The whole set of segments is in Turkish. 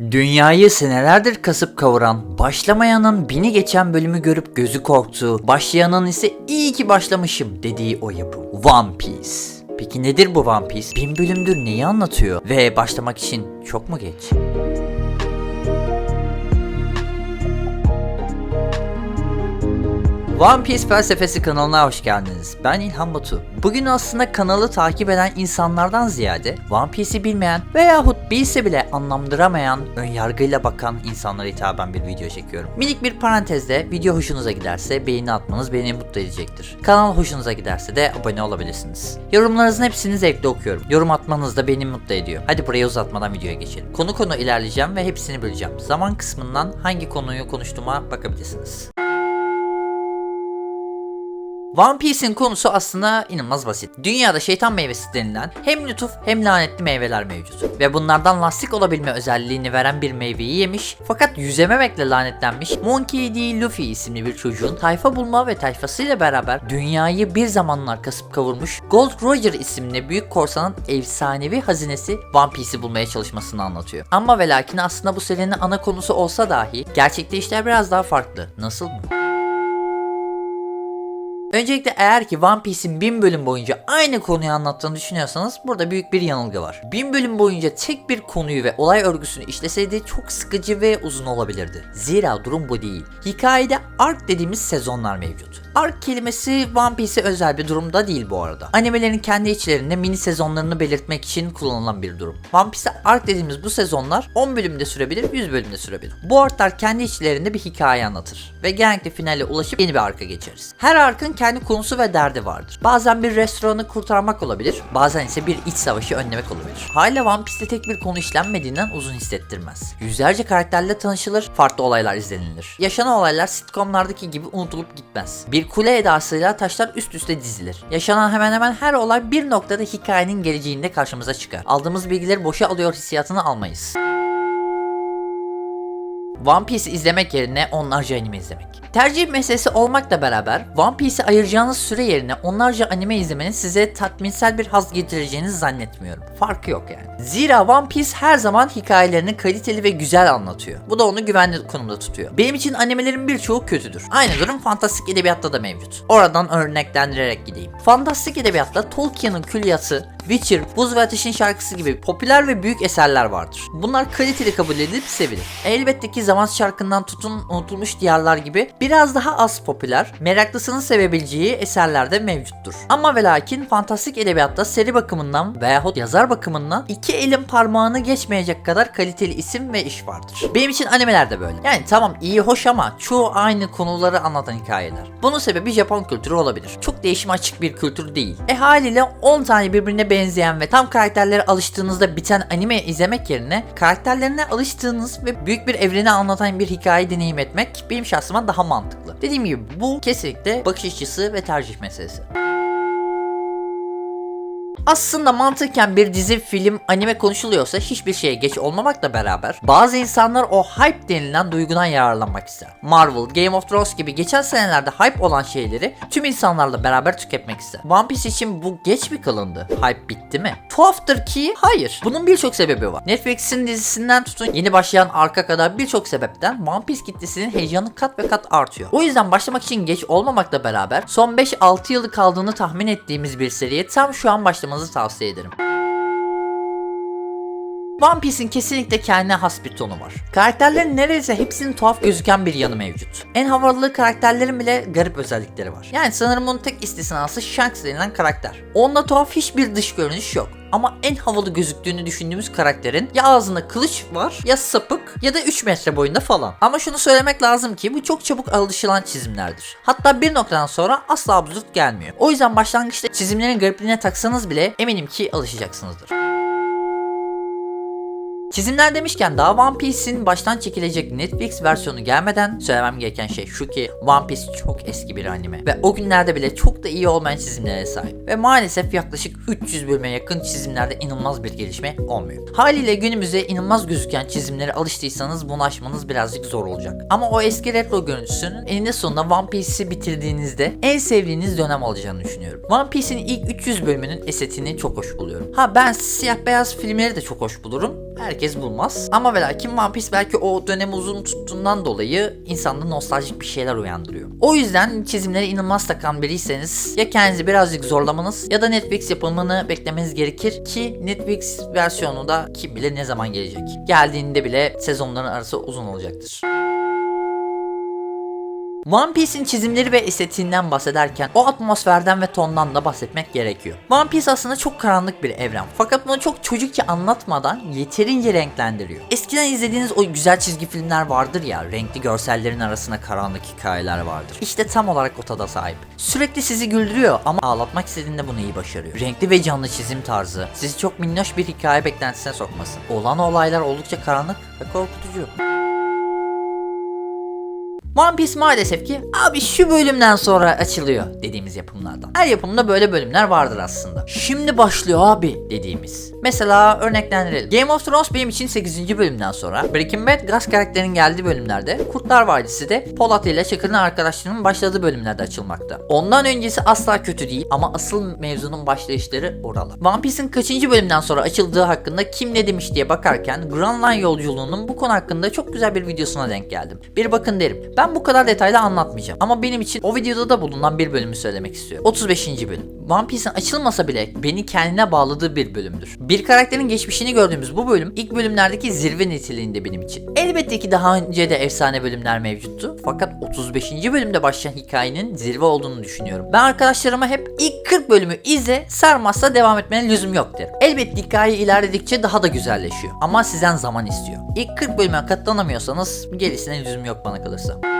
Dünyayı senelerdir kasıp kavuran, başlamayanın bini geçen bölümü görüp gözü korktuğu, başlayanın ise iyi ki başlamışım dediği o yapım. One Piece. Peki nedir bu One Piece? Bin bölümdür neyi anlatıyor? Ve başlamak için çok mu geç? One Piece Felsefesi kanalına hoş geldiniz. Ben İlhan Batu. Bugün aslında kanalı takip eden insanlardan ziyade One Piece'i bilmeyen veyahut bilse bile anlamlandıramayan, önyargıyla bakan insanlara hitaben bir video çekiyorum. Minik bir parantezde video hoşunuza giderse beğeni atmanız beni mutlu edecektir. Kanal hoşunuza giderse de abone olabilirsiniz. Yorumlarınızın hepsini zevkle okuyorum. Yorum atmanız da beni mutlu ediyor. Hadi buraya uzatmadan videoya geçelim. Konu konu ilerleyeceğim ve hepsini böleceğim. Zaman kısmından hangi konuyu konuştuğuma bakabilirsiniz. One Piece'in konusu aslında inanılmaz basit. Dünyada şeytan meyvesi denilen hem lütuf hem lanetli meyveler mevcut. Ve bunlardan lastik olabilme özelliğini veren bir meyveyi yemiş fakat yüzememekle lanetlenmiş Monkey D. Luffy isimli bir çocuğun tayfa bulma ve tayfasıyla beraber dünyayı bir zamanlar kasıp kavurmuş Gold Roger isimli büyük korsanın efsanevi hazinesi One Piece'i bulmaya çalışmasını anlatıyor. Ama ve lakin aslında bu serinin ana konusu olsa dahi gerçekte işler biraz daha farklı. Nasıl mı? Öncelikle eğer ki One Piece'in 1000 bölüm boyunca aynı konuyu anlattığını düşünüyorsanız burada büyük bir yanılgı var. 1000 bölüm boyunca tek bir konuyu ve olay örgüsünü işleseydi çok sıkıcı ve uzun olabilirdi. Zira durum bu değil. Hikayede arc dediğimiz sezonlar mevcut. Arc kelimesi One Piece'e özel bir durumda değil bu arada. Animelerin kendi içlerinde mini sezonlarını belirtmek için kullanılan bir durum. One Piece'e arc dediğimiz bu sezonlar 10 bölümde sürebilir, 100 bölümde sürebilir. Bu arklar kendi içlerinde bir hikaye anlatır ve genellikle finale ulaşıp yeni bir arka geçeriz. Her arkın kendi konusu ve derdi vardır. Bazen bir restoranı kurtarmak olabilir, bazen ise bir iç savaşı önlemek olabilir. Hala One Piece'te tek bir konu işlenmediğinden uzun hissettirmez. Yüzlerce karakterle tanışılır, farklı olaylar izlenilir. Yaşanan olaylar sitcomlardaki gibi unutulup gitmez. Bir kule edasıyla taşlar üst üste dizilir. Yaşanan hemen hemen her olay bir noktada hikayenin geleceğinde karşımıza çıkar. Aldığımız bilgileri boşa alıyor hissiyatını almayız. One Piece izlemek yerine onlarca anime izlemek. Tercih meselesi olmakla beraber One Piece'i ayıracağınız süre yerine onlarca anime izlemenin size tatminsel bir haz getireceğini zannetmiyorum. Farkı yok yani. Zira One Piece her zaman hikayelerini kaliteli ve güzel anlatıyor. Bu da onu güvenli konumda tutuyor. Benim için animelerin birçoğu kötüdür. Aynı durum fantastik edebiyatta da mevcut. Oradan örneklendirerek gideyim. Fantastik edebiyatta Tolkien'in külliyatı, Witcher, Buz ve Ateş'in şarkısı gibi popüler ve büyük eserler vardır. Bunlar kaliteli kabul edilip sevilir. Elbette ki Zaman Şarkı'ndan tutun unutulmuş diyarlar gibi biraz daha az popüler, meraklısının sevebileceği eserler de mevcuttur. Ama ve lakin fantastik edebiyatta seri bakımından veyahut yazar bakımından iki elin parmağını geçmeyecek kadar kaliteli isim ve iş vardır. Benim için animeler de böyle. Yani tamam iyi hoş ama çoğu aynı konuları anlatan hikayeler. Bunun sebebi Japon kültürü olabilir. Çok değişime açık bir kültür değil. E haliyle 10 tane birbirine benzeyen ve tam karakterlere alıştığınızda biten anime izlemek yerine karakterlerine alıştığınız ve büyük bir evreni anlatan bir hikaye deneyim etmek benim şahsıma daha mantıklı. Dediğim gibi bu kesinlikle bakış açısı ve tercih meselesi. Aslında mantıken bir dizi, film, anime konuşuluyorsa hiçbir şeye geç olmamakla beraber bazı insanlar o hype denilen duygudan yararlanmak ister. Marvel, Game of Thrones gibi geçen senelerde hype olan şeyleri tüm insanlarla beraber tüketmek ister. One Piece için bu geç mi kalındı? Hype bitti mi? Tuhaftır ki hayır. Bunun birçok sebebi var. Netflix'in dizisinden tutun yeni başlayan arka kadar birçok sebepten One Piece kitlesinin heyecanı kat ve kat artıyor. O yüzden başlamak için geç olmamakla beraber son 5-6 yılı kaldığını tahmin ettiğimiz bir seriye tam şu an başlamanızı tavsiye ederim. One Piece'in kesinlikle kendine has bir tonu var. Karakterlerin neredeyse hepsinin tuhaf gözüken bir yanı mevcut. En havalı karakterlerin bile garip özellikleri var. Yani sanırım bunun tek istisnası Shanks denilen karakter. Onda tuhaf hiçbir dış görünüş yok. Ama en havalı gözüktüğünü düşündüğümüz karakterin ya ağzında kılıç var ya sapık ya da 3 metre boyunda falan. Ama şunu söylemek lazım ki bu çok çabuk alışılan çizimlerdir. Hatta bir noktadan sonra asla absürt gelmiyor. O yüzden başlangıçta çizimlerin garipliğine taksanız bile eminim ki alışacaksınızdır. Çizimler demişken daha One Piece'in baştan çekilecek Netflix versiyonu gelmeden söylemem gereken şey şu ki One Piece çok eski bir anime ve o günlerde bile çok da iyi olmayan çizimlere sahip ve maalesef yaklaşık 300 bölüme yakın çizimlerde inanılmaz bir gelişme olmuyor. Haliyle günümüze inanılmaz gözüken çizimlere alıştıysanız bunu aşmanız birazcık zor olacak. Ama o eski retro görüntüsünün eninde sonunda One Piece'i bitirdiğinizde en sevdiğiniz dönem olacağını düşünüyorum. One Piece'in ilk 300 bölümünün estetiğini çok hoş buluyorum. Ha ben siyah beyaz filmleri de çok hoş bulurum herkes bulmaz. Ama ve lakin One Piece belki o dönemi uzun tuttuğundan dolayı insanda nostaljik bir şeyler uyandırıyor. O yüzden çizimleri inanılmaz takan biriyseniz ya kendinizi birazcık zorlamanız ya da Netflix yapımını beklemeniz gerekir ki Netflix versiyonu da kim bilir ne zaman gelecek. Geldiğinde bile sezonların arası uzun olacaktır. One Piece'in çizimleri ve estetiğinden bahsederken o atmosferden ve tondan da bahsetmek gerekiyor. One Piece aslında çok karanlık bir evren fakat bunu çok çocukça anlatmadan yeterince renklendiriyor. Eskiden izlediğiniz o güzel çizgi filmler vardır ya, renkli görsellerin arasına karanlık hikayeler vardır. İşte tam olarak o tada sahip. Sürekli sizi güldürüyor ama ağlatmak istediğinde bunu iyi başarıyor. Renkli ve canlı çizim tarzı sizi çok minnoş bir hikaye beklentisine sokmasın. Olan olaylar oldukça karanlık ve korkutucu. One Piece maalesef ki abi şu bölümden sonra açılıyor dediğimiz yapımlardan. Her yapımda böyle bölümler vardır aslında. Şimdi başlıyor abi dediğimiz. Mesela örneklendirelim. Game of Thrones benim için 8. bölümden sonra Breaking Bad Gus karakterinin geldiği bölümlerde Kurtlar Vadisi de Polat ile Çakır'ın arkadaşlığının başladığı bölümlerde açılmakta. Ondan öncesi asla kötü değil ama asıl mevzunun başlayışları oralar. One Piece'in kaçıncı bölümden sonra açıldığı hakkında kim ne demiş diye bakarken Grand Line yolculuğunun bu konu hakkında çok güzel bir videosuna denk geldim. Bir bakın derim. Ben bu kadar detaylı anlatmayacağım. Ama benim için o videoda da bulunan bir bölümü söylemek istiyorum. 35. bölüm. One Piece'in açılmasa bile beni kendine bağladığı bir bölümdür. Bir karakterin geçmişini gördüğümüz bu bölüm ilk bölümlerdeki zirve niteliğinde benim için. Elbette ki daha önce de efsane bölümler mevcuttu. Fakat 35. bölümde başlayan hikayenin zirve olduğunu düşünüyorum. Ben arkadaşlarıma hep ilk 40 bölümü izle, sarmazsa devam etmene lüzum yok derim. Elbette hikaye ilerledikçe daha da güzelleşiyor. Ama sizden zaman istiyor. İlk 40 bölüme katlanamıyorsanız gerisine lüzum yok bana kalırsa.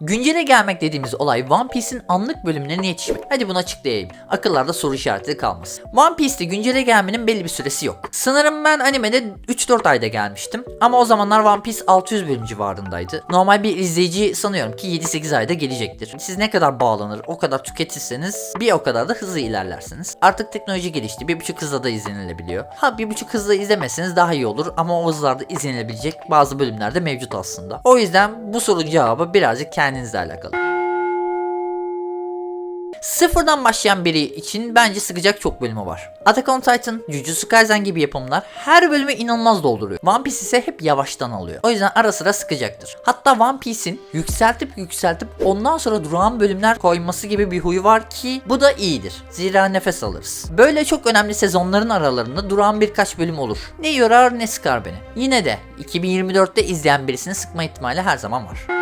Güncele gelmek dediğimiz olay One Piece'in anlık bölümlerine yetişmek. Hadi bunu açıklayayım. Akıllarda soru işareti kalmasın. One Piece'te güncele gelmenin belli bir süresi yok. Sanırım ben animede 3-4 ayda gelmiştim. Ama o zamanlar One Piece 600 bölüm civarındaydı. Normal bir izleyici sanıyorum ki 7-8 ayda gelecektir. Siz ne kadar bağlanır, o kadar tüketirseniz bir o kadar da hızlı ilerlersiniz. Artık teknoloji gelişti. 1.5 hızla da izlenilebiliyor. Ha 1.5 hızla izlemeseniz daha iyi olur ama o hızlarda izlenilebilecek bazı bölümlerde mevcut aslında. O yüzden bu sorunun cevabı birazcık kendinizle alakalı. Sıfırdan başlayan biri için bence sıkacak çok bölümü var. Attack on Titan, Jujutsu Kaisen gibi yapımlar her bölümü inanılmaz dolduruyor. One Piece ise hep yavaştan alıyor. O yüzden ara sıra sıkacaktır. Hatta One Piece'in yükseltip yükseltip ondan sonra durağan bölümler koyması gibi bir huyu var ki bu da iyidir. Zira nefes alırız. Böyle çok önemli sezonların aralarında durağan birkaç bölüm olur. Ne yorar ne sıkar beni. Yine de 2024'te izleyen birisini sıkma ihtimali her zaman var.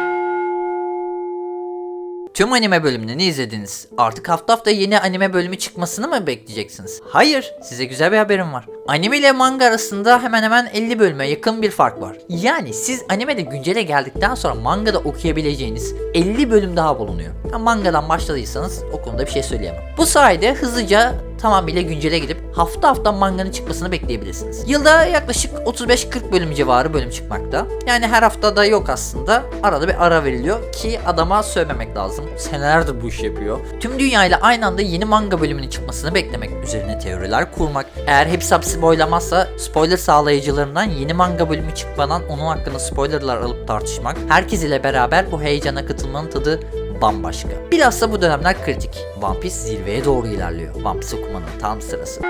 Tüm anime bölümlerini izlediniz. Artık hafta hafta yeni anime bölümü çıkmasını mı bekleyeceksiniz? Hayır, size güzel bir haberim var. Anime ile manga arasında hemen hemen 50 bölüme yakın bir fark var. Yani siz animede güncele geldikten sonra mangada okuyabileceğiniz 50 bölüm daha bulunuyor. Ha, mangadan başladıysanız o konuda bir şey söyleyemem. Bu sayede hızlıca tamamıyla güncele gidip hafta hafta manganın çıkmasını bekleyebilirsiniz. Yılda yaklaşık 35-40 bölüm civarı bölüm çıkmakta. Yani her haftada yok aslında. Arada bir ara veriliyor ki adama sövmemek lazım. Senelerdir bu iş yapıyor. Tüm dünyayla aynı anda yeni manga bölümünün çıkmasını beklemek, üzerine teoriler kurmak. Eğer hepsi hapsi boylamazsa spoiler sağlayıcılarından yeni manga bölümü çıkmadan onun hakkında spoilerlar alıp tartışmak. Herkes ile beraber bu heyecana katılmanın tadı bambaşka. Bilhassa bu dönemler kritik. One Piece zirveye doğru ilerliyor. One Piece okumanın tam sırası.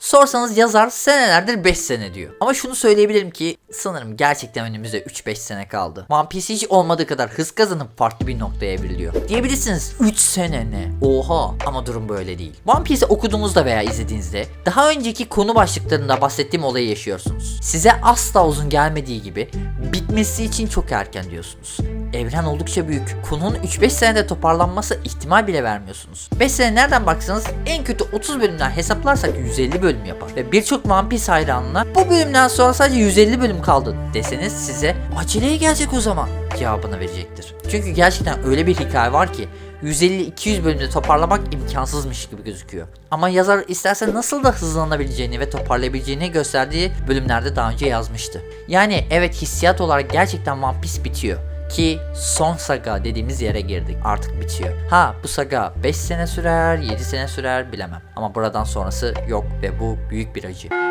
Sorsanız yazar senelerdir 5 sene diyor. Ama şunu söyleyebilirim ki sanırım gerçekten önümüzde 3-5 sene kaldı. One Piece hiç olmadığı kadar hız kazanıp farklı bir noktaya evriliyor. Diyebilirsiniz 3 sene ne? Oha ama durum böyle değil. One Piece'i okuduğunuzda veya izlediğinizde daha önceki konu başlıklarında bahsettiğim olayı yaşıyorsunuz. Size asla uzun gelmediği gibi bitmesi için çok erken diyorsunuz. Evren oldukça büyük. Konunun 3-5 senede toparlanması ihtimal bile vermiyorsunuz. 5 sene nereden baksanız en kötü 30 bölümden hesaplarsak 150 bölüm yapar. Ve birçok One Piece hayranına bu bölümden sonra sadece 150 bölüm kaldı deseniz size aceleye gelecek o zaman cevabını verecektir. Çünkü gerçekten öyle bir hikaye var ki 150-200 bölümde toparlamak imkansızmış gibi gözüküyor. Ama yazar isterse nasıl da hızlanabileceğini ve toparlayabileceğini gösterdiği bölümlerde daha önce yazmıştı. Yani evet hissiyat olarak gerçekten One Piece bitiyor ki son saga dediğimiz yere girdik. Artık bitiyor. Ha bu saga 5 sene sürer, 7 sene sürer bilemem. Ama buradan sonrası yok ve bu büyük bir acı.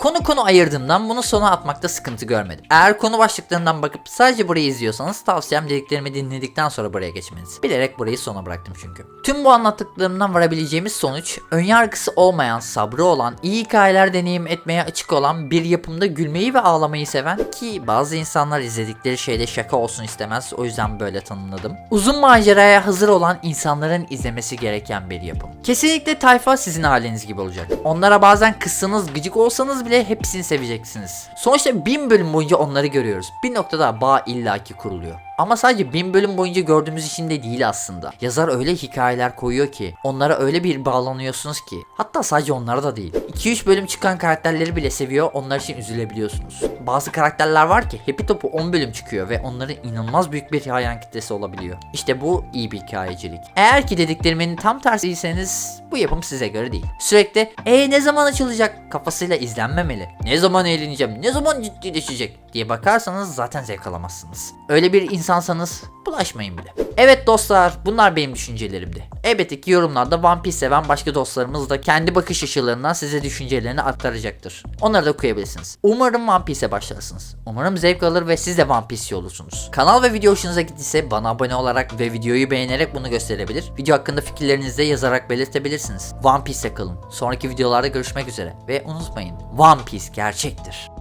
Konu konu ayırdığımdan bunu sona atmakta sıkıntı görmedim. Eğer konu başlıklarından bakıp sadece burayı izliyorsanız tavsiyem dediklerimi dinledikten sonra buraya geçmeniz. Bilerek burayı sona bıraktım çünkü. Tüm bu anlattıklarımdan varabileceğimiz sonuç önyargısı olmayan, sabrı olan, iyi hikayeler deneyim etmeye açık olan bir yapımda gülmeyi ve ağlamayı seven ki bazı insanlar izledikleri şeyde şaka olsun istemez o yüzden böyle tanımladım. Uzun maceraya hazır olan insanların izlemesi gereken bir yapım. Kesinlikle tayfa sizin haliniz gibi olacak. Onlara bazen kızsanız gıcık olsanız bile hepsini seveceksiniz. Sonuçta bin bölüm boyunca onları görüyoruz. Bir noktada bağ illaki kuruluyor. Ama sadece bin bölüm boyunca gördüğümüz için de değil aslında. Yazar öyle hikayeler koyuyor ki onlara öyle bir bağlanıyorsunuz ki. Hatta sadece onlara da değil. 2-3 bölüm çıkan karakterleri bile seviyor onlar için üzülebiliyorsunuz. Bazı karakterler var ki Happy Top'u 10 bölüm çıkıyor ve onların inanılmaz büyük bir hayran kitlesi olabiliyor. İşte bu iyi bir hikayecilik. Eğer ki dediklerimin tam tersiyseniz bu yapım size göre değil. Sürekli e ne zaman açılacak kafasıyla izlenmemeli. Ne zaman eğleneceğim, ne zaman ciddileşecek diye bakarsanız zaten zevk alamazsınız. Öyle bir insansanız bulaşmayın bile. Evet dostlar bunlar benim düşüncelerimdi. Elbette ki yorumlarda One Piece seven başka dostlarımız da kendi bakış açılarından size düşüncelerini aktaracaktır. Onları da okuyabilirsiniz. Umarım One Piece'e başlarsınız. Umarım zevk alır ve siz de One Piece olursunuz. Kanal ve video hoşunuza gittiyse bana abone olarak ve videoyu beğenerek bunu gösterebilir. Video hakkında fikirlerinizi de yazarak belirtebilirsiniz. One Piece'te kalın. Sonraki videolarda görüşmek üzere ve unutmayın One Piece gerçektir.